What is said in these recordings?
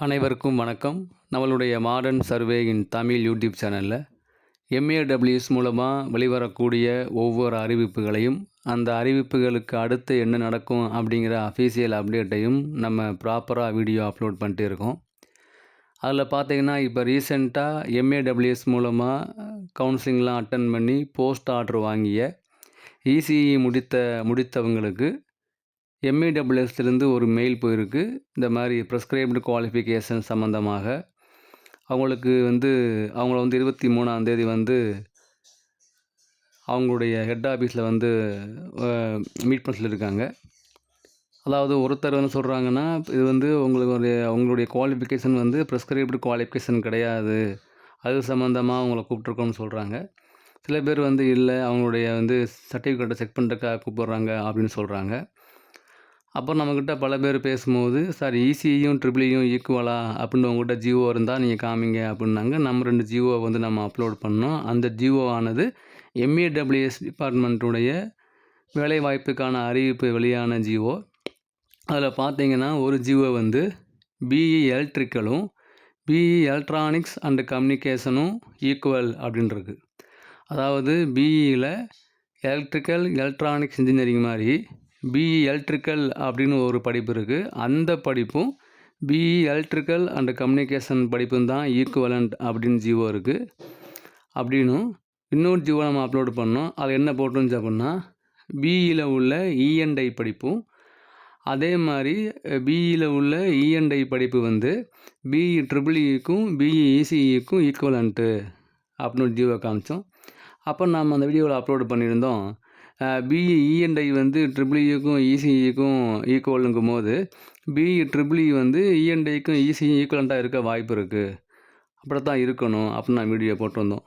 அனைவருக்கும் வணக்கம். நம்மளுடைய மாடர்ன் சர்வேயின் தமிழ் யூடியூப் சேனலில் எம்ஏடபிள்யூஎஸ் மூலமாக வெளிவரக்கூடிய ஒவ்வொரு அறிவிப்புகளையும் அந்த அறிவிப்புகளுக்கு அடுத்து என்ன நடக்கும் அப்படிங்கிற அஃபீஷியல் அப்டேட்டையும் நம்ம ப்ராப்பராக வீடியோ அப்லோட் பண்ணிட்டு இருக்கோம். அதில் பார்த்தீங்கன்னா இப்போ ரீசெண்டாக எம்ஏடபிள்யூஎஸ் மூலமாக கவுன்சிலிங்லாம் அட்டன் பண்ணி போஸ்ட் ஆர்டர் வாங்கிய இசிஇ முடித்த முடித்தவங்களுக்கு எம்இடபிள்யூஎஸ்லேருந்து ஒரு மெயில் போயிருக்கு. இந்த மாதிரி ப்ரெஸ்கிரைப்டு குவாலிஃபிகேஷன் சம்மந்தமாக அவங்களுக்கு வந்து அவங்கள வந்து இருபத்தி மூணாந்தேதி வந்து அவங்களுடைய ஹெட் ஆஃபீஸில் வந்து மீட் பண்ண சொல்லியிருக்காங்க. அதாவது ஒருத்தர் வந்து சொல்கிறாங்கன்னா இது வந்து உங்களுடைய அவங்களுடைய குவாலிஃபிகேஷன் வந்து ப்ரெஸ்கிரைப்டு குவாலிஃபிகேஷன் கிடையாது. அது சம்மந்தமாக அவங்கள கூப்பிட்ருக்கோன்னு சொல்கிறாங்க சில பேர் வந்து இல்லை அவங்களுடைய வந்து சர்டிஃபிகேட்டை செக் பண்ணுறதுக்காக கூப்பிட்றாங்க அப்படின்னு சொல்கிறாங்க அப்புறம் நம்மக்கிட்ட பல பேர் பேசும்போது சார் ஈசியையும் ட்ரிபிளியும் e ஈக்குவலா அப்படின்னு உங்கள்கிட்ட ஜியோ இருந்தால் நீங்கள் காமிங்க அப்படின்னாங்க. நம்ம ரெண்டு ஜியோவை வந்து நம்ம அப்லோட் பண்ணோம். அந்த ஜியோ ஆனது எம்ஏடபிள்யூஎஸ் டிபார்ட்மெண்ட்டுடைய வேலைவாய்ப்புக்கான அறிவிப்பு வெளியான ஜியோ. அதில் பார்த்தீங்கன்னா ஒரு ஜியோ வந்து பிஇ எலக்ட்ரிக்கலும் பிஇ எலக்ட்ரானிக்ஸ் அண்டு கம்யூனிகேஷனும் ஈக்குவல் அப்படின்ருக்கு. அதாவது பிஇயில் எலக்ட்ரிக்கல் எலக்ட்ரானிக்ஸ் இன்ஜினியரிங் மாதிரி பிஇ எலக்ட்ரிக்கல் அப்படின்னு ஒரு படிப்பு இருக்குது அந்த படிப்பும் பிஇ எலக்ட்ரிக்கல் அண்ட் கம்யூனிகேஷன் படிப்பும் தான் ஈக்குவலண்ட் அப்படின்னு ஜீவோ இருக்குது அப்படின்னும் இன்னொரு ஜீவோ நம்ம அப்லோட் பண்ணோம். அது என்ன போட்டுருந்துச்சு அப்படின்னா பிஇயில் உள்ள e இஎன்ஐ படிப்பும் அதே மாதிரி பிஇயில் உள்ள இஎன்ஐ படிப்பு வந்து பிஇ ட்ரிபிள்இக்கும் பிஇ இசிஇக்கும் ஈக்குவலண்ட்டு அப்படின்னு ஒரு காமிச்சோம். அப்போ நம்ம அந்த வீடியோவில் அப்லோடு பண்ணியிருந்தோம். BE E and I e வந்து ட்ரிபிள் இக்கும் e இசிஇக்கும் ஈக்குவலுங்கும் போது பிஇ ட்ரிபிள் இ வந்து இஎன்ஐக்கும் இசிஇ ஈக்குவலண்ட்டாக இருக்க வாய்ப்பு இருக்குது அப்படி தான் இருக்கணும் அப்படின்னு நான் வீடியோ போட்டிருந்தோம்.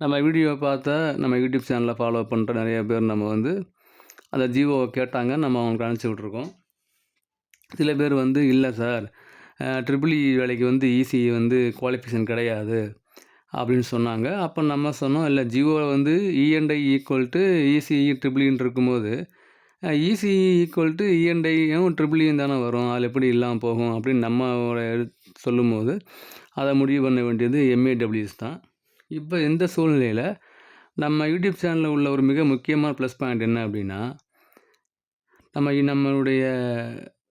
நம்ம வீடியோ பார்த்தா நம்ம யூடியூப் சேனலில் ஃபாலோ பண்ணுற நிறைய பேர் நம்ம வந்து அந்த ஜியோவை கேட்டாங்க நம்ம அவங்களுக்கு அனுப்பிச்சி விட்ருக்கோம் சில பேர் வந்து இல்லை சார் ட்ரிபிள் இ வேலைக்கு வந்து இசிஇ வந்து குவாலிஃபிகேஷன் கிடையாது. அப்படின்னு சொன்னாங்க. அப்போ நம்ம சொன்னோம் இல்லை ஜியோ வந்து E and I equal to ECE ட்ரிபிள்இன்னு இருக்கும்போது இசிஇ ஈக்குவல் டு இஎன்ஐயும் ட்ரிபிள்இயும் தானே வரும். அதில் எப்படி இல்லாமல் போகும் அப்படின்னு நம்ம சொல்லும்போது அதை முடிவு பண்ண வேண்டியது எம்ஏடபிள்யூஎஸ் தான். இப்போ இந்த சூழ்நிலையில் நம்ம யூடியூப் சேனலில் உள்ள ஒரு மிக முக்கியமான ப்ளஸ் பாயிண்ட் என்ன அப்படின்னா நம்ம நம்மளுடைய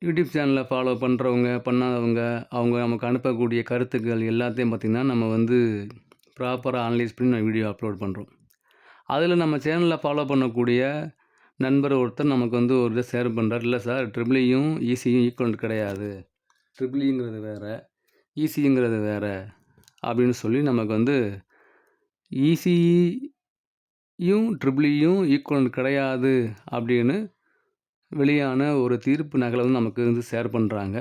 யூடியூப் சேனலை ஃபாலோ பண்ணுறவங்க பண்ணாதவங்க அவங்க நமக்கு அனுப்பக்கூடிய கருத்துக்கள் எல்லாத்தையும் பார்த்திங்கன்னா நம்ம வந்து ப்ராப்பராக அனலைஸ் பண்ணி நான் வீடியோ அப்லோட் பண்ணுறோம் அதில் நம்ம சேனலில் ஃபாலோ பண்ணக்கூடிய நண்பர் ஒருத்தர் நமக்கு வந்து ஒரு இதை ஷேர் பண்ணுறார் இல்லை சார் ட்ரிபிளியும் e ஈஸியும் ஈக்குவல் கிடையாது. ட்ரிபிளிங்கிறது e வேறு ஈஸிங்கிறது வேறு அப்படின்னு சொல்லி நமக்கு வந்து ஈஸியும் ட்ரிபிளியும் ஈக்குவல் கிடையாது அப்படின்னு வெளியான ஒரு தீர்ப்பு நகலை வந்து நமக்கு வந்து ஷேர் பண்ணுறாங்க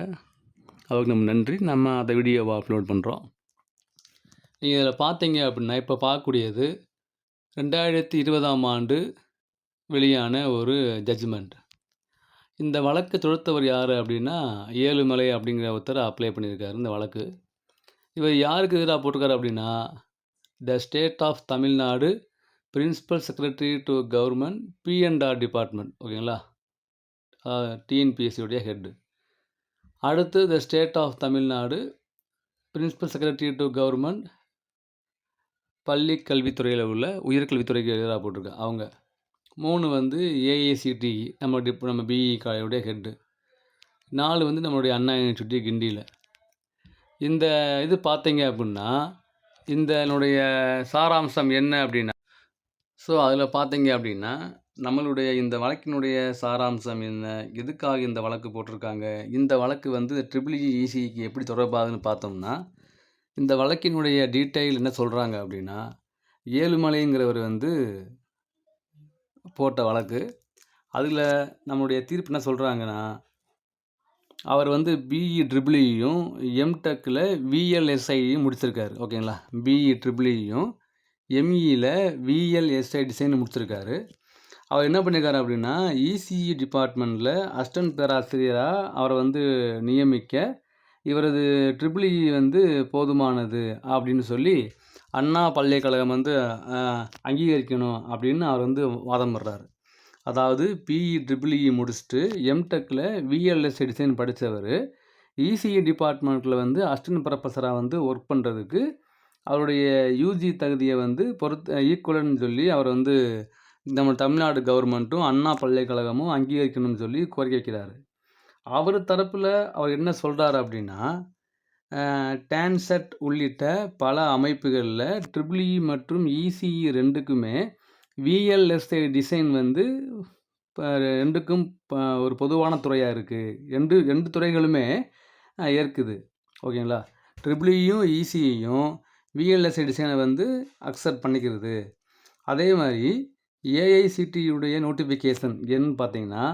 அவருக்கு நம்ம நன்றி. நம்ம அதை வீடியோவை அப்லோட் பண்ணுறோம் நீங்கள் இதில் பார்த்தீங்க அப்படின்னா இப்போ பார்க்கக்கூடியது ரெண்டாயிரத்தி இருபதாம் ஆண்டு வெளியான ஒரு ஜட்ஜ்மெண்ட் இந்த வழக்கு தொடுத்தவர் யார் அப்படின்னா ஏழுமலை அப்படிங்கிற ஒருத்தர் அப்ளை பண்ணியிருக்காரு இந்த வழக்கு. இவர் யாருக்கு எதிராக போட்டிருக்காரு அப்படின்னா the state of Tamil Nadu principal secretary to government PNR department ஓகேங்களா டிஎன்பிஎஸ்சியுடைய ஹெட்டு அடுத்து the state of Tamil Nadu principal secretary to government பள்ளி கல்வித்துறையில் உள்ள உயர்கல்வித்துறைக்கு எதிராக போட்டிருக்கு. அவங்க மூணு வந்து ஏஏசிடி நம்ம டிப் நம்ம பிஇ காலையுடைய ஹெட்டு நாலு வந்து நம்மளுடைய அண்ணா யூனிவர்சிட்டி கிண்டியில். இந்த இது பார்த்தீங்க அப்படின்னா இந்த சாராம்சம் என்ன அப்படின்னா ஸோ அதில் பார்த்தீங்க அப்படின்னா நம்மளுடைய இந்த வழக்கினுடைய சாராம்சம் என்ன எதுக்காக இந்த வழக்கு போட்டிருக்காங்க இந்த வழக்கு வந்து ட்ரிபிள் இசிக்கு e, எப்படி தொடர்பாகுதுன்னு பார்த்தோம்னா இந்த வழக்கினுடைய டீட்டெயில் என்ன சொல்கிறாங்க அப்படின்னா ஏழுமலைங்கிறவர் வந்து போட்ட வழக்கு. அதில் நம்மளுடைய தீர்ப்பு என்ன சொல்கிறாங்கன்னா அவர் வந்து பிஇ ட்ரிபிளியும் எம்டெக்கில் விஎல்எஸ்ஐயும் முடிச்சிருக்காரு. ஓகேங்களா? பிஇ ட்ரிபிளியும் எம்இயில் விஎல்எஸ்ஐ டிசைன் முடிச்சிருக்காரு. அவர் என்ன பண்ணியிருக்காரு அப்படின்னா இசிஇ டிபார்ட்மெண்ட்டில் அஸ்டன் பேராசிரியராக அவரை வந்து நியமிக்க இவரது ட்ரிபிள் இ வந்து போதுமானது அப்படின்னு சொல்லி அண்ணா பல்கலைக்கழகம் வந்து அங்கீகரிக்கணும் அப்படின்னு அவர் வந்து வாதம் பண்ணுறாரு அதாவது பிஇ ட்ரிபிள் இ முடிச்சுட்டு எம்டெக்கில் விஎல்எஸ் டிசைன் படித்தவர் இசிஇ டிபார்ட்மெண்ட்டில் வந்து அசிஸ்டன்ட் ப்ரொஃபஸராக வந்து ஒர்க் பண்ணுறதுக்கு அவருடைய யூஜி தகுதியை வந்து பொறுத்து ஈக்குவலன்னு சொல்லி அவர் வந்து நம்ம தமிழ்நாடு கவர்மெண்ட்டும் அண்ணா பல்கலைக்கழகமும் அங்கீகரிக்கணும்னு சொல்லி கோரிக்கை வைக்கிறாரு. அவர் தரப்பில் அவர் என்ன சொல்கிறார் அப்படின்னா டான்செட் உள்ளிட்ட பல அமைப்புகளில் ட்ரிபிள் இ மற்றும் இசிஇ ரெண்டுக்குமே விஎல்எஸ்ஐ டிசைன் வந்து இப்போ ரெண்டுக்கும் ஒரு பொதுவான துறையாக இருக்குது ரெண்டு ரெண்டு துறைகளுமே ஏற்குது. ஓகேங்களா? ட்ரிபிள்இயும் இசிஇயும் விஎல்எஸ்ஐ டிசைனை வந்து அக்செப்ட் பண்ணிக்கிறது. அதே மாதிரி ஏஐசிடியுடைய நோட்டிஃபிகேஷன் என்னன்னு பார்த்தீங்கன்னா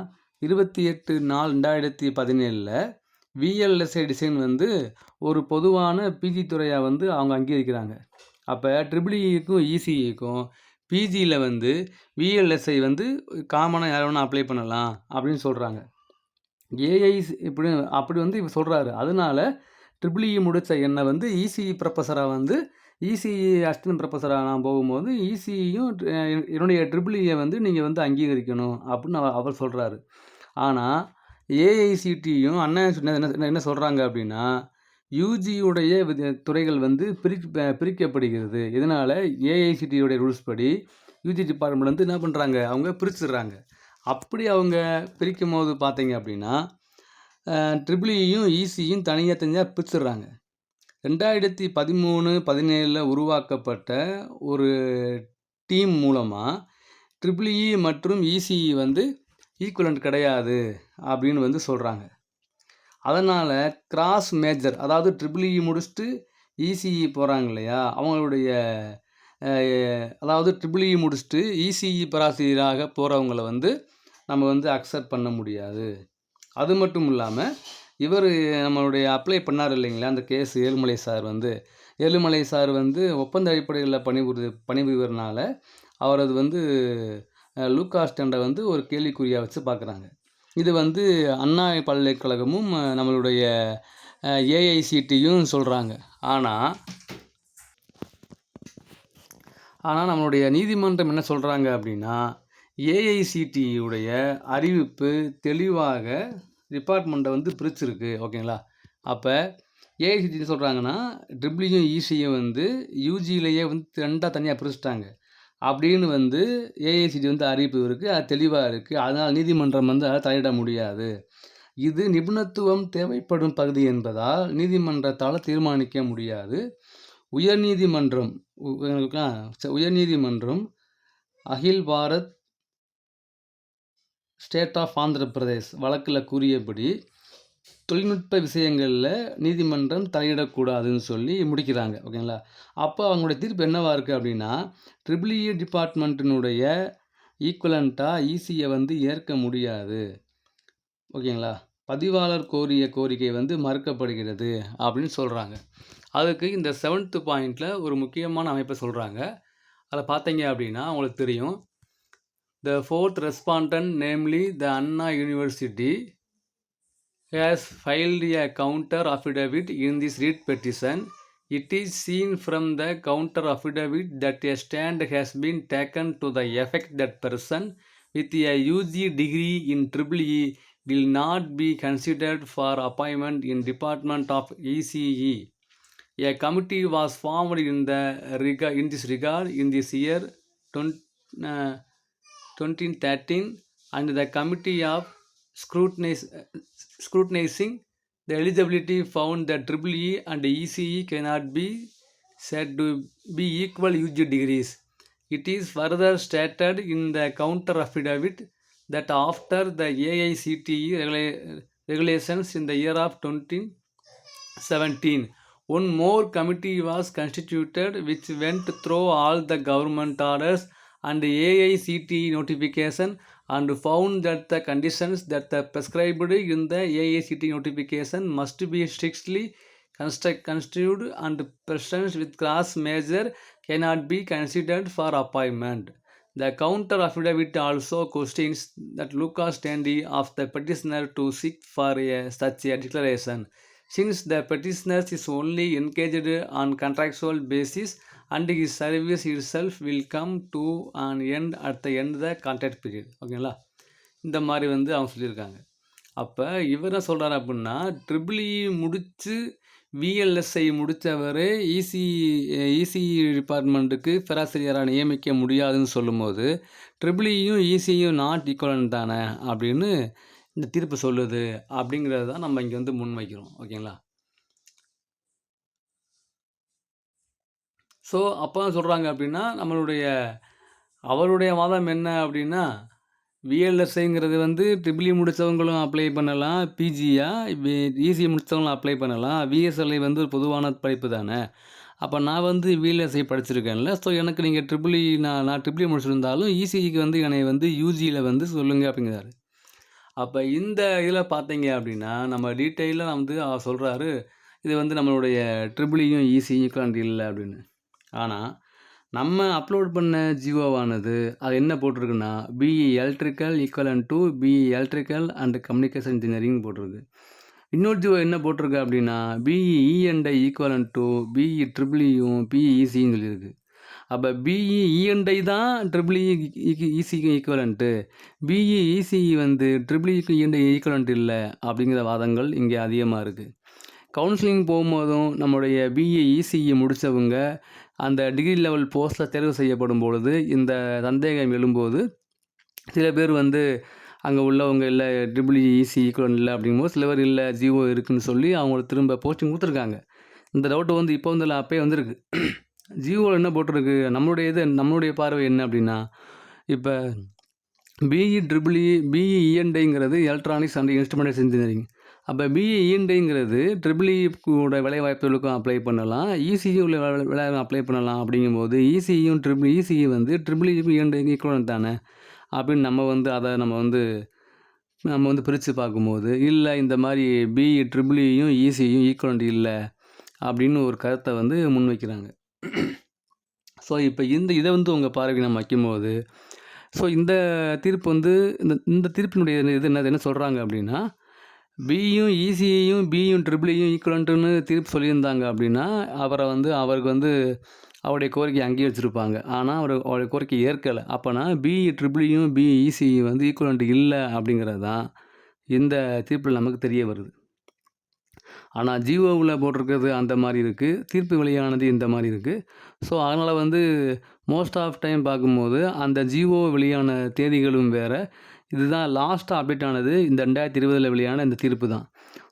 இருபத்தி எட்டு நாலு ரெண்டாயிரத்தி பதினேழில் விஎல்எஸ்ஐ டிசைன் வந்து ஒரு பொதுவான பிஜி துறையாக வந்து அவங்க அங்கீகரிக்கிறாங்க. அப்போ ட்ரிபிள்இக்கும் e இசிஇக்கும் பிஜியில் வந்து விஎல்எஸ்ஐ வந்து காமனாக யார் வேணால் அப்ளை பண்ணலாம் அப்படின்னு சொல்கிறாங்க ஏஐ இப்படி அப்படி வந்து இவர் சொல்கிறாரு அதனால ட்ரிபிள்இ முடித்த என்னை வந்து இசிஇ ப்ரொஃபஸராக வந்து இசிஇ அசிஸ்டன்ட் ப்ரொஃபஸராக நான் போகும்போது இசிஇயும் என்னுடைய ட்ரிபிள்இயை e வந்து நீங்கள் வந்து அங்கீகரிக்கணும் அப்படின்னு அவர் அவர் சொல்கிறாரு ஆனால் ஏஐசிடியும் அண்ணா என்ன என்ன- என்ன சொல்கிறாங்க அப்படின்னா யூஜியுடைய துறைகள் வந்து பிரி பிரிக்கப்படுகிறது. இதனால் ஏஐசிடியுடைய ரூல்ஸ் படி யூஜி டிபார்ட்மெண்ட் வந்து என்ன பண்ணுறாங்க அவங்க பிரிச்சிடுறாங்க. அப்படி அவங்க பிரிக்கும் போது பார்த்தீங்க அப்படின்னா ட்ரிபிள்இயும் இசியும் தனியாக தனியாக பிரிச்சிடுறாங்க. ரெண்டாயிரத்தி பதிமூணு பதினேழில் உருவாக்கப்பட்ட ஒரு டீம் மூலமாக ட்ரிபிள்இ மற்றும் இசிஇ வந்து ஈக்குவலண்ட் கிடையாது அப்படின்னு வந்து சொல்கிறாங்க அதனால் கிராஸ் மேஜர் அதாவது ட்ரிபிள்இ முடிச்சுட்டு இசிஇ போகிறாங்க இல்லையா? அவங்களுடைய அதாவது ட்ரிபிள்இ முடிச்சுட்டு இசிஇ பேராசிரியராக போகிறவங்கள வந்து நம்ம வந்து அக்செப்ட் பண்ண முடியாது. அது மட்டும் இல்லாமல் இவர் நம்மளுடைய அப்ளை பண்ணார் இல்லைங்களா? அந்த கேஸ் ஏழுமலை சார் வந்து. ஏழுமலை சார் வந்து ஒப்பந்த அடிப்படையில் பணிபுரி பணிபுரிவதனால அவரது வந்து லூக்கா லூகாஸ் வந்து ஒரு கேள்விக்குறியாக வச்சு பார்க்குறாங்க இது வந்து அண்ணா பல்கலைக்கழகமும் நம்மளுடைய ஏஐசிடியும் சொல்கிறாங்க ஆனால் ஆனால் நம்மளுடைய நீதிமன்றம் என்ன சொல்கிறாங்க அப்படின்னா ஏஐசிடியுடைய அறிவிப்பு தெளிவாக டிபார்ட்மெண்ட்டை வந்து பிரிச்சிருக்கு ஓகேங்களா அப்போ ஏஐசிடி சொல்கிறாங்கன்னா ட்ரிபிள்யூ ஈசியும் வந்து யூஜியிலேயே வந்து ரெண்டாக தனியாக பிரிச்சுட்டாங்க. அப்படின்னு வந்து ஏஐசிடி வந்து அறிவிப்பு இருக்குது அது தெளிவாக இருக்குது அதனால் நீதிமன்றம் வந்து அதை தலையிட முடியாது. இது நிபுணத்துவம் தேவைப்படும் பகுதி என்பதால் நீதிமன்றத்தால் தீர்மானிக்க முடியாது. உயர்நீதிமன்றம் உயர்நீதிமன்றம் அகில் பாரத் ஸ்டேட் ஆஃப் ஆந்திர பிரதேஷ் வழக்கில் கூறியபடி தொழில்நுட்ப விஷயங்களில் நீதிமன்றம் தலையிடக்கூடாதுன்னு சொல்லி முடிக்கிறாங்க ஓகேங்களா? அப்போ அவங்களுடைய தீர்ப்பு என்னவாக இருக்குது அப்படின்னா ட்ரிபிள்இ டிபார்ட்மெண்ட்டினுடைய ஈக்குவலண்ட்டாக ஈஸியை வந்து ஏற்க முடியாது ஓகேங்களா? பதிவாளர் கோரிய கோரிக்கை வந்து மறுக்கப்படுகிறது அப்படின்னு சொல்கிறாங்க அதுக்கு இந்த செவன்த்து பாயிண்டில் ஒரு முக்கியமான அமைப்பை சொல்கிறாங்க அதில் பார்த்தீங்க அப்படின்னா உங்களுக்கு தெரியும் The fourth respondent, namely the Anna University, has filed a counter affidavit in this writ petition. It is seen from the counter affidavit that a stand has been taken to the effect that person with a UG degree in EEE will not be considered for appointment in Department of ECE. A committee was formed in the in this regard in this year 20, uh, 2013 and the committee of scrutinizing the eligibility found that EEE and ECE cannot be said to be equal UG degrees. It is further stated in the counter affidavit that after the AICTE regula- regulations in the year of 2017, one more committee was constituted which went through all the government orders and AICTE notification and found that the conditions that are prescribed in the AICTE notification must be strictly construed and persons with class major cannot be considered for appointment. The counter affidavit also questions that Lucas Tandy of the petitioner to seek for a, such a declaration. Since the petitioner is only engaged on contractual basis and his service itself will come to end end the end the the period ஓகேங்களா இந்த மாதிரி வந்து அவங்க சொல்லியிருக்காங்க அப்போ இவர் என்ன சொல்கிறார் அப்புட்ன்னா, e ட்ரிபிள் இ விஎல்எஸ்ஐ முடித்தவர் இசி இசி டிபார்ட்மெண்ட்டுக்கு பேராசிரியராக நியமிக்க முடியாதுன்னு சொல்லும்போது, ட்ரிபிள்இயும் இசியும் நாட் ஈக்குவலன் தானே அப்படின்னு இந்த தீர்ப்பு சொல்லுது. அப்படிங்கிறது தான் நம்ம இங்கே வந்து முன்வைக்கிறோம். ஓகேங்களா? ஸோ, அப்போ தான் சொல்கிறாங்க அப்படின்னா, நம்மளுடைய அவருடைய வாதம் என்ன அப்படின்னா, விஎல்எஸ்ஐங்கிறது வந்து ட்ரிபிள் e முடித்தவங்களும் அப்ளை பண்ணலாம். பிஜியா வி இசிஇ முடித்தவங்களும் அப்ளை பண்ணலாம். விஎஸ்எல்ஐ வந்து ஒரு பொதுவான படிப்பு தானே. அப்போ நான் வந்து விஎல்எஸ்ஐ படிச்சிருக்கேன்ல. ஸோ, எனக்கு நீங்கள் ட்ரிபிள் இ e, நான் நான் ட்ரிபிள் முடிச்சிருந்தாலும் இசிஇக்கு வந்து என்னை வந்து யூஜியில் வந்து சொல்லுங்கள் அப்படிங்கிறாரு. அப்போ இந்த இதில் பார்த்தீங்க அப்படின்னா, நம்ம டீட்டெயிலாக வந்து அவர் சொல்கிறாரு இது வந்து நம்மளுடைய ட்ரிபிளியும் ஈஸியும் இசியும் இல்லை அப்படின்னு. ஆனால் நம்ம அப்லோட் பண்ண ஜியோவானது அது என்ன போட்டிருக்குன்னா, BE electrical equivalent to BE electrical and communication engineering போட்டிருக்கு. இன்னொரு ஜியோ என்ன போட்டிருக்கு அப்படின்னா, பிஇ இ&ஐ ஈக்குவலன்ட் டூ பிஇ ட்ரிபிள்இயும் இயும், சொல்லியிருக்கு. அப்போ பிஇ இ&ஐ தான் ட்ரிபிள் இசிக்கு ஈக்குவலண்ட்டு பிஇ இசிஇ வந்து ட்ரிபிள் இக்கும் இஎன்டை ஈக்குவலண்ட் இல்லை அப்படிங்கிற வாதங்கள் இங்கே அதிகமாக இருக்குது கவுன்சிலிங் போகும்போதும் நம்முடைய பிஏ இசிஇ முடித்தவங்க அந்த டிகிரி லெவல் போஸ்ட்டில் தேர்வு செய்யப்படும் பொழுது, இந்த சந்தேகம் எழும்போது, சில பேர் வந்து அங்கே உள்ளவங்க இல்லை ட்ரிபிள் இசி ஈக்குவலன்ட் இல்லை அப்படிங்கும்போது, சில பேர் இல்லை ஜிஓ இருக்குன்னு சொல்லி அவங்களுக்கு திரும்ப போஸ்டிங் கொடுத்துருக்காங்க இந்த டவுட்டு வந்து இப்போ வந்து இல்ல அப்பயே வந்திருக்கு. ஜிஓவில் என்ன போட்டிருக்கு, நம்மளுடைய இது நம்மளுடைய பார்வை என்ன அப்படின்னா, இப்போ BE triple E, BE electronics and instrumentals engineering. அப்போ பிஇ இ&ஐங்கிறது e ட்ரிபிள் இ வேலைவாய்ப்புகளுக்கும் அப்ளை பண்ணலாம். இசிஇ உள்ள வேலை அப்ளை பண்ணலாம் அப்படிங்கும்போது, இசிஇயும் ட்ரிபிள் இசிஇ வந்து ட்ரிபிள் இக்கும் ஈக்குவலன் தானே. அப்படின்னு நம்ம வந்து அதை நம்ம வந்து நம்ம வந்து பிரித்து பார்க்கும்போது, இல்லை இந்த மாதிரி பிஇ ட்ரிபிள் இயும், இசியும் ஈக்குவலன்ட் இல்லை அப்படின்னு ஒரு கருத்தை வந்து முன்வைக்கிறாங்க. ஸோ, இப்போ இந்த இதை வந்து உங்கள் பார்வை நம்ம வைக்கும்போது, ஸோ இந்த தீர்ப்பு வந்து இந்த இந்த தீர்ப்பினுடைய இது என்ன என்ன சொல்கிறாங்க அப்படின்னா, பியும் ஈசியையும் பியும் ட்ரிபிளையும் ஈக்குவலன்ட்டுன்னு திருப்பி தீர்ப்பு சொல்லியிருந்தாங்க அப்படின்னா, அவரை வந்து அவருக்கு வந்து அவருடைய கோரிக்கை அங்கேயே வச்சுருப்பாங்க ஆனால் அவர் அவருடைய கோரிக்கை ஏற்கலை. அப்போனா பிஇ ட்ரிபிளியும் பி பிஇ வந்து ஈக்குவலன்ட் இல்லை அப்படிங்கிறது தான் இந்த தீர்ப்பில் நமக்கு தெரிய வருது. ஆனால் ஜியோவில் போட்டிருக்கிறது அந்த மாதிரி இருக்குது தீர்ப்பு வெளியானது இந்த மாதிரி இருக்குது ஸோ, அதனால் வந்து மோஸ்ட் ஆஃப் டைம் பார்க்கும்போது, அந்த ஜிஓ வெளியான தேதிகளும் வேறு. இதுதான் லாஸ்ட்டாக அப்டேட் ஆனது இந்த 2020ல வெளியான இந்த தீர்ப்பு தான்.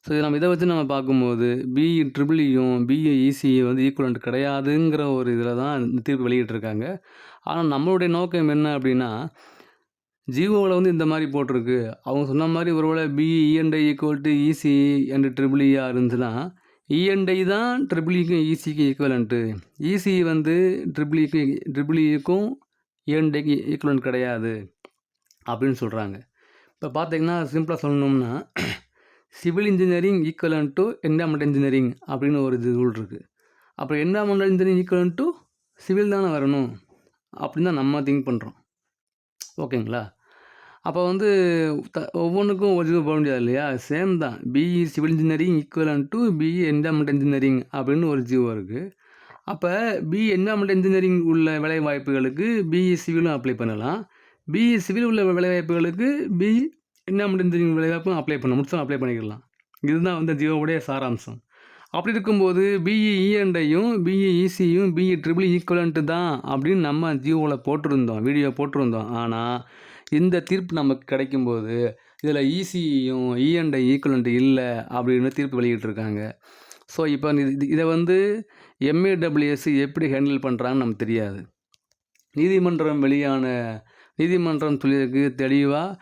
ஸோ, நம்ம இதை வச்சு நம்ம பார்க்கும்போது, பிஇ ட்ரிபிள்இயும் பிஇ இசிஇ வந்து ஈக்குவலண்ட் கிடையாதுங்கிற ஒரு இதில் தான் இந்த தீர்ப்பு வெளியிட்டிருக்காங்க. ஆனால் நம்மளுடைய நோக்கம் என்ன அப்படின்னா, ஜியோவில் வந்து இந்த மாதிரி போட்டிருக்கு. அவங்க சொன்ன மாதிரி ஒருவேளை BE இ&ஐ equal to ECE and triple இருந்துச்சுன்னா, e இஎன்டை தான் ட்ரிபிள்இக்கும் இசிக்கும் ஈக்குவலன்ட்டு. இசிஇ வந்து ட்ரிபிள் ட்ரிபிள்இக்கும் இஎன்டைக்கு ஈக்குவலண்ட் கிடையாது அப்படின்னு சொல்கிறாங்க இப்போ பார்த்தீங்கன்னா, சிம்பிளாக சொல்லணும்னா, civil engineering equivalent to environmental engineering அப்படின்னு ஒரு இது ரூல் இருக்குது அப்புறம் environmental engineering equivalent to civil தானே வரணும். அப்படின்னு தான் நம்ம திங்க் பண்ணுறோம் ஓகேங்களா? அப்போ வந்து த ஒவ்வொன்றுக்கும் ஒரு போக முடியாது இல்லையா? சேம் தான். BE civil engineering equivalent to BE environmental engineering அப்படின்னு ஒரு ஜீவோ இருக்குது அப்போ பிஇ என்விரான்மென்டல் இன்ஜினியரிங் உள்ள வேலை வாய்ப்புகளுக்கு பிஇ சிவிலும் அப்ளை பண்ணலாம். பிஇ சிவில் உள்ள வேலைவாய்ப்புகளுக்கு பிஇ என்ன இன்ஜினியரிங் வேலைவாய்ப்பும் அப்ளை பண்ண முடிச்சும் அப்ளை பண்ணிக்கலாம். இதுதான் வந்து ஜியோவுடைய சாராம்சம். அப்படி இருக்கும்போது பிஇ இ&ஐயும், பிஇ இசியும், பிஇ ட்ரிபிள் ஈக்குவலன்ட்டு தான் அப்படின்னு நம்ம ஜியோவில் போட்டிருந்தோம். வீடியோ போட்டிருந்தோம். ஆனால் இந்த தீர்ப்பு நமக்கு கிடைக்கும்போது, இதில் இசியும் இஎன்டை ஈக்குவலன்ட்டு இல்லை அப்படின்னு தீர்ப்பு வெளியிட்டிருக்காங்க. ஸோ, இப்போ இது வந்து எம்ஏடபிள்யூஎஸ் எப்படி ஹேண்டில் பண்ணுறாங்கன்னு நமக்கு தெரியாது. நீதிமன்றம் வெளியான நீதிமன்றம் சொல்லியிருக்கு தெளிவாக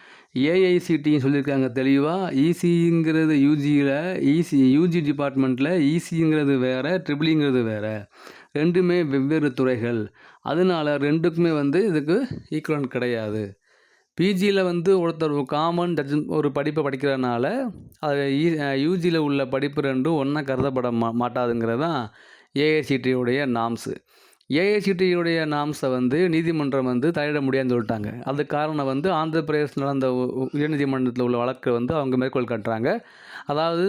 ஏஐசிடின்னு சொல்லியிருக்காங்க தெளிவாக இசிங்கிறது யூஜியில் இசி யூஜி டிபார்ட்மெண்ட்டில் இசிங்கிறது வேறு ட்ரிபிளிங்கிறது வேறு ரெண்டுமே வெவ்வேறு துறைகள். அதனால ரெண்டுக்குமே வந்து இதுக்கு ஈக்குவலன்ட் கிடையாது. பிஜியில் வந்து ஒருத்தர் காமன் ஜட்ஜ் ஒரு படிப்பை படிக்கிறனால, அது இ உள்ள படிப்பு ரெண்டும் ஒன்றா கருதப்பட மா மாட்டாதுங்கிறது தான் ஏஐசிடியுடைய நாம்ஸு ஏஐசிடியுடைய நாம்ஸை வந்து நீதிமன்றம் வந்து தலையிட முடியாதுன்னு சொல்லிட்டாங்க. அதுக்கு காரணம் வந்து ஆந்திர பிரதேஷ் நடந்த உ உள்ள வழக்கு வந்து அவங்க மேற்கோள் காட்டுறாங்க. அதாவது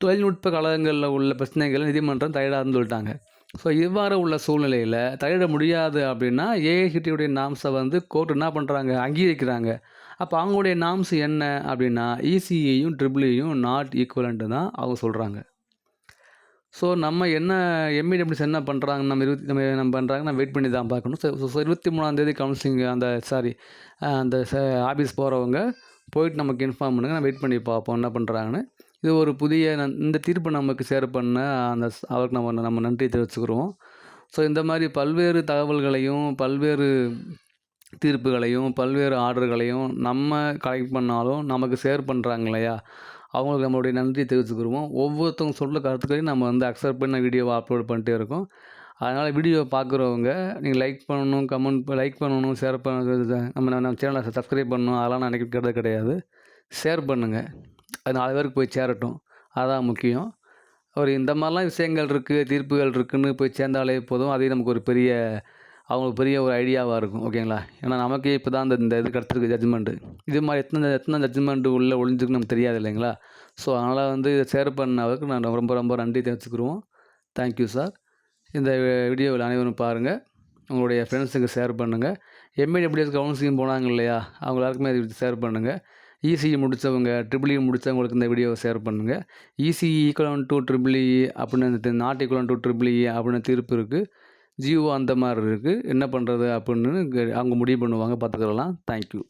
தொழில்நுட்ப கழகங்களில் உள்ள பிரச்சனைகளை நீதிமன்றம் தலையிடாதுன்னு சொல்லிட்டாங்க. ஸோ, இவ்வாறு உள்ள சூழ்நிலையில் தலையிட முடியாது அப்படின்னா, ஏஐசிடியுடைய நாம்ஸை வந்து கோர்ட் என்ன பண்ணுறாங்க அங்கீகரிக்கிறாங்க. அப்போ அவங்களுடைய நாம்ஸ் என்ன அப்படின்னா இசிஏயும் ட்ரிபிள்இயும் நாட் ஈக்குவலன்ட்டு தான் அவங்க சொல்கிறாங்க ஸோ நம்ம என்ன எம்இடபிள்யூஸ் என்ன பண்ணுறாங்க நம்ம இருபத்தி நம்ம நம்ம பண்ணுறாங்க நம்ம வெயிட் பண்ணி தான் பார்க்கணும். ஸோ ஸோ இருபத்தி மூணாந்தேதி கவுன்சிலிங் அந்த சாரி அந்த ஆஃபீஸ் போகிறவங்க போயிட்டு நமக்கு இன்ஃபார்ம் பண்ணுங்கள் நான் வெயிட் பண்ணி பார்ப்போம் என்ன பண்ணுறாங்கன்னு இது ஒரு புதிய இந்த தீர்ப்பு நமக்கு ஷேர் பண்ண அந்த அவருக்கு நம்ம நம்ம நன்றி தெரிவிச்சுக்கிறோம் ஸோ இந்த மாதிரி பல்வேறு தகவல்களையும் பல்வேறு தீர்ப்புகளையும் பல்வேறு ஆர்டர்களையும் நம்ம கலெக்ட் பண்ணாலும் நமக்கு ஷேர் பண்ணுறாங்க இல்லையா? அவங்களுக்கு நம்மளுடைய நன்றி தெரிவித்துக்கிறோம் ஒவ்வொருத்தவங்க சொல்ல கருத்துக்களையும் நம்ம வந்து அக்செப்ட் பண்ண வீடியோவை அப்லோட் பண்ணிட்டே இருக்கோம். அதனால் வீடியோ பார்க்குறவங்க நீங்கள் லைக் பண்ணணும் கமெண்ட் லைக் பண்ணணும் ஷேர் பண்ண நம்ம நம்ம சேனலை சப்ஸ்கிரைப் பண்ணணும் அதெல்லாம் நான் நினைக்கிறது கிடையாது. ஷேர் பண்ணுங்கள் அது நாலு பேருக்கு போய் சேரட்டும். அதான் முக்கியம். ஒரு இந்த மாதிரிலாம் விஷயங்கள் இருக்குது தீர்ப்புகள் இருக்குதுன்னு போய் சேர்ந்தாலே போதும். அதே நமக்கு ஒரு பெரிய அவங்களுக்கு பெரிய ஒரு ஐடியாவாக இருக்கும் ஓகேங்களா ஏன்னா நமக்கே இப்போ தான் அந்த இந்த இது கிடச்சிருக்கு ஜட்ஜ்மெண்ட்டு இது மாதிரி எத்தனை எத்தனை ஜட்ஜ்மெண்ட்டு உள்ளே ஒழிஞ்சுக்கு நமக்கு தெரியாது இல்லைங்களா? ஸோ அதனால் வந்து இதை ஷேர் பண்ணவருக்கு நான் ரொம்ப ரொம்ப நன்றி தெரிவிச்சுக்கிறோம். தேங்க்யூ சார் இந்த வீடியோவில் அனைவரும் பாருங்கள் உங்களுடைய ஃப்ரெண்ட்ஸுக்கு ஷேர் பண்ணுங்கள் எம்ஏடபிள்யூஎஸ் கவுன்சிலிங் போனாங்க இல்லையா? அவங்க எல்லாருக்குமே இது ஷேர் பண்ணுங்கள் இசிஇ முடித்தவங்க ட்ரிபிள்இ e முடித்தவங்களுக்கு இந்த வீடியோவை ஷேர் பண்ணுங்கள் ECE equivalent to triple E அப்படின்னு not equivalent to triple E அப்படின்னு தீர்ப்பு இருக்குது ஜியோ அந்த மாதிரி இருக்குது என்ன பண்ணுறது அப்படின்னு அவங்க முடிவு பண்ணுவாங்க. பார்த்துக்கலாம். தேங்க்யூ